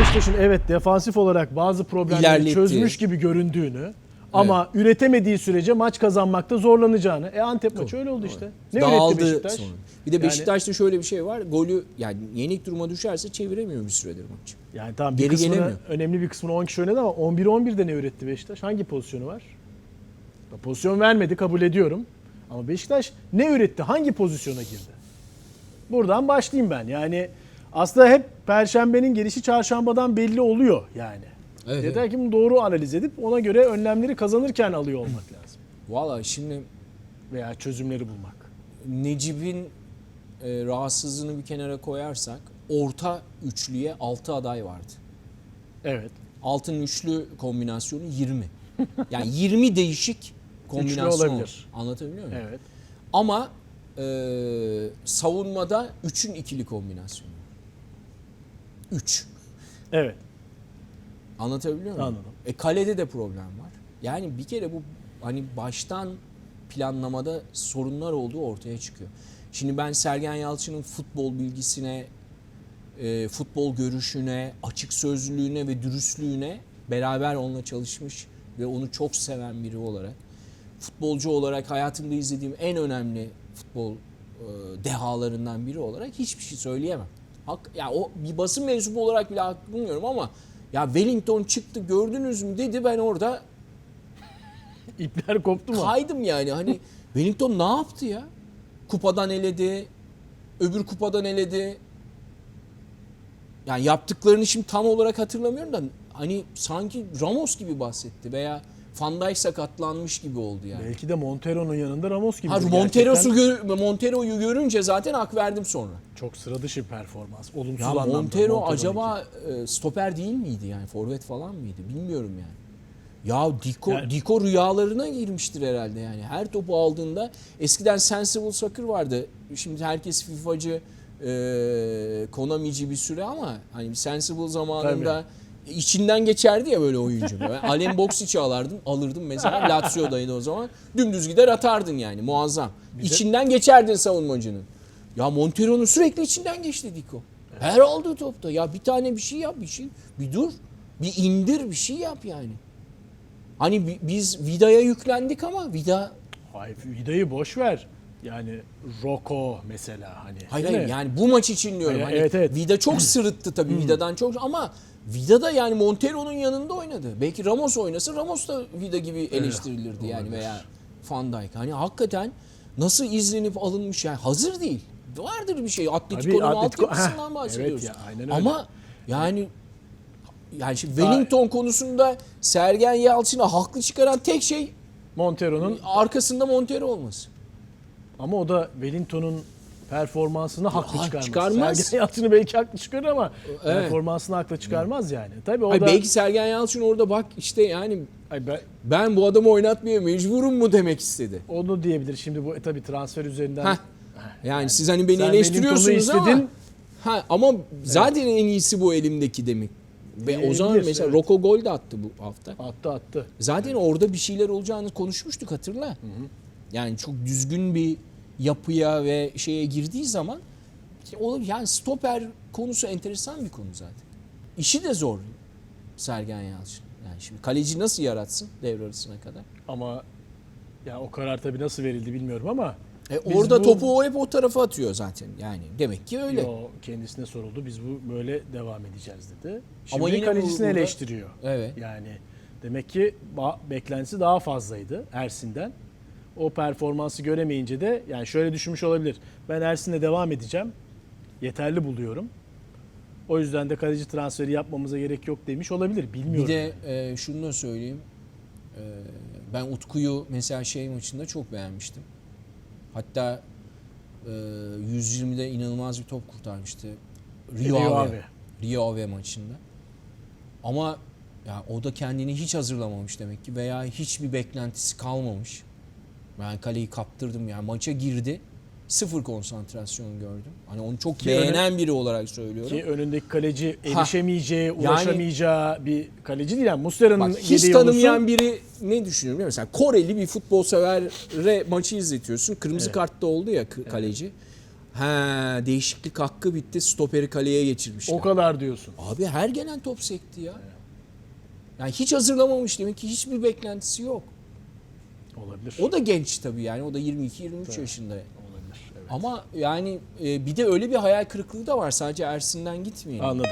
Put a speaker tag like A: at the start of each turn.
A: Beşiktaş'ın evet defansif olarak bazı problemleri
B: İlerletti.
A: çözmüş gibi göründüğünü ama üretemediği sürece maç kazanmakta zorlanacağını. E Antep maçı öyle oldu işte. Ne üretti Beşiktaş?
B: sonra. Bir de
A: Yani-
B: Beşiktaş'ta şöyle bir şey var. Golü yani yenik duruma düşerse çeviremiyor bir süredir maçı.
A: Yani tamam bir
B: Geri
A: kısmını,
B: gelemiyor.
A: önemli bir kısmını 10 kişi oynadı ama 11-11'de ne üretti Beşiktaş? Hangi pozisyonu var? Pozisyon vermedi kabul ediyorum. Ama Beşiktaş ne üretti? Hangi pozisyona girdi? Buradan başlayayım ben. Yani aslında hep Perşembenin gelişi çarşambadan belli oluyor yani.
B: Evet,
A: Yeter ki bunu doğru analiz edip ona göre önlemleri kazanırken alıyor olmak lazım.
B: Valla şimdi
A: Veya çözümleri bulmak.
B: Necip'in e, rahatsızlığını bir kenara koyarsak orta üçlüye 6 aday vardı.
A: Evet.
B: Altın üçlü kombinasyonu 20. Yani 20 değişik kombinasyon
A: olabilir.
B: var. Anlatabiliyor muyum?
A: Evet.
B: Ama e, savunmada 3'ün ikili kombinasyonu. 3.
A: Evet.
B: Anlatabiliyor muyum?
A: Anladım.
B: E kalede de problem var. Yani bir kere bu hani baştan planlamada sorunlar olduğu ortaya çıkıyor. Şimdi ben Sergen Yalçın'ın futbol bilgisine, e, futbol görüşüne, açık sözlülüğüne ve dürüstlüğüne beraber onunla çalışmış ve onu çok seven biri olarak, futbolcu olarak hayatımda izlediğim en önemli futbol e, dehalarından biri olarak hiçbir şey söyleyemem. Hak, ya o bir basın mensubu olarak bile hak bulmuyorum ama ya Wellington çıktı gördünüz mü dedi ben orada
A: İpler koptu mu?
B: kaydım yani hani Wellington ne yaptı ya? Kupadan eledi, öbür kupadan eledi. Yani yaptıklarını şimdi tam olarak hatırlamıyorum da hani sanki Ramos gibi bahsetti veya Van Dijk sakatlanmış gibi oldu yani.
A: Belki de Montero'nun yanında Ramos gibi.
B: Ha, Montero'su gör, Montero'yu görünce zaten hak verdim sonra.
A: çok sıra dışı performans. Olumsuz
B: Ya
A: anlamda.
B: Montero
A: Montero'nunki.
B: acaba e, stoper değil miydi yani forvet falan mıydı bilmiyorum yani. Ya Diko,
A: Yani-
B: Diko rüyalarına girmiştir herhalde yani. Her topu aldığında eskiden Sensible Soccer vardı. Şimdi herkes FIFA'cı, e, Konami'ci bir süre ama hani Sensible zamanında içinden geçerdi ya böyle oyuncu. Ben Alem Boksic'i alardın, alırdım mesela. Lazio'daydı o zaman. Dümdüz gider atardın yani muazzam. İçinden geçerdin savunmacının. Ya Montero'nun sürekli içinden geçti Diko. Her aldığı topta. Ya bir tane bir şey yap, bir şey. Bir dur. Bir indir, bir şey yap yani. Hani bi- biz Vida'ya yüklendik ama Vida
A: Hayır Vida'yı boş ver. Yani Roko mesela hani.
B: hayır
A: değil
B: hayır
A: mi?
B: yani bu maç için diyorum.
A: Evet,
B: Hani
A: evet, evet.
B: Vida çok sırıttı tabii Vida'dan çok ama Vida da yani Montero'nun yanında oynadı. Belki Ramos oynasa Ramos da Vida gibi eleştirilirdi yani
A: olabilir.
B: veya Van Dijk. Hani hakikaten nasıl izlenip alınmış yani hazır değil. Vardır bir şey. Atletico'nun
A: Atletico-
B: altyapısından bahsediyoruz.
A: evet ya, aynen öyle.
B: Ama yani yani şimdi Wellington konusunda Sergen Yalçın'a haklı çıkaran tek şey
A: Montero'nun
B: arkasında Montero olması.
A: ama o da Wellington'un performansını haklı
B: Ha,
A: çıkarmaz.
B: çıkarmaz.
A: Sergen Yalçın'ı belki haklı çıkarır ama
B: Evet.
A: performansını haklı çıkarmaz yani. Tabii o
B: Ay
A: da
B: belki Sergen Yalçın orada bak işte yani
A: Ay ben-
B: ben bu adamı oynatmaya mecburum mu demek istedi.
A: onu diyebilir. Şimdi bu e, tabii transfer üzerinden
B: Heh. Yani siz hani beni eleştiriyorsunuz ama
A: istedin.
B: ha ama zaten en iyisi bu elimdeki demek. Ve o zaman mesela
A: evet.
B: Roko gol de attı bu hafta.
A: attı attı.
B: Zaten orada bir şeyler olacağını konuşmuştuk hatırla. Yani çok düzgün bir yapıya ve şeye girdiği zaman o yani stoper konusu enteresan bir konu zaten. İşi de zor Sergen Yalçın. Yani şimdi kaleci nasıl yaratsın devre arasına kadar?
A: Ama ya o karar tabii nasıl verildi bilmiyorum ama
B: E orada
A: bu-
B: topu o hep o tarafa atıyor zaten. Yani demek ki öyle.
A: Yo, kendisine soruldu. Biz bu böyle devam edeceğiz dedi. Şimdi
B: Ama yine
A: kalecisini
B: burada-
A: eleştiriyor.
B: Evet.
A: Yani demek ki beklentisi daha fazlaydı Ersin'den. O performansı göremeyince de yani şöyle düşünmüş olabilir. Ben Ersin'le devam edeceğim. Yeterli buluyorum. O yüzden de kaleci transferi yapmamıza gerek yok demiş olabilir. Bilmiyorum.
B: Bir de e, şunu da söyleyeyim. E, ben Utku'yu mesela şey maçında çok beğenmiştim. Hatta e, 120'de inanılmaz bir top kurtarmıştı. Rio,
A: Rio
B: Ave.
A: Ave.
B: Rio Ave maçında. Ama ya o da kendini hiç hazırlamamış demek ki veya hiçbir beklentisi kalmamış. Ben kaleyi kaptırdım yani maça girdi. Sıfır konsantrasyon gördüm. Hani onu çok
A: Ki
B: beğenen biri olarak söylüyorum.
A: Ki önündeki kaleci
B: Ha.
A: erişemeyeceği, ulaşamayacağı bir kaleci değil. Yani Muslera'nın
B: hiç tanımayan
A: olursa-
B: biri ne düşünüyor biliyor musun? Mesela Koreli bir futbol severe maçı izletiyorsun. Kırmızı
A: Evet.
B: kartta oldu ya kaleci. Ha değişiklik hakkı bitti. Stoperi kaleye geçirmişler.
A: O kadar diyorsun.
B: Abi her gelen top sekti ya. Yani hiç hazırlamamış demek ki hiçbir beklentisi yok.
A: Olabilir.
B: O da genç tabii yani o da 22-23 yaşında.
A: Olabilir. Evet.
B: Ama yani e, bir de öyle bir hayal kırıklığı da var sadece Ersin'den gitmiyor.
A: Anladım.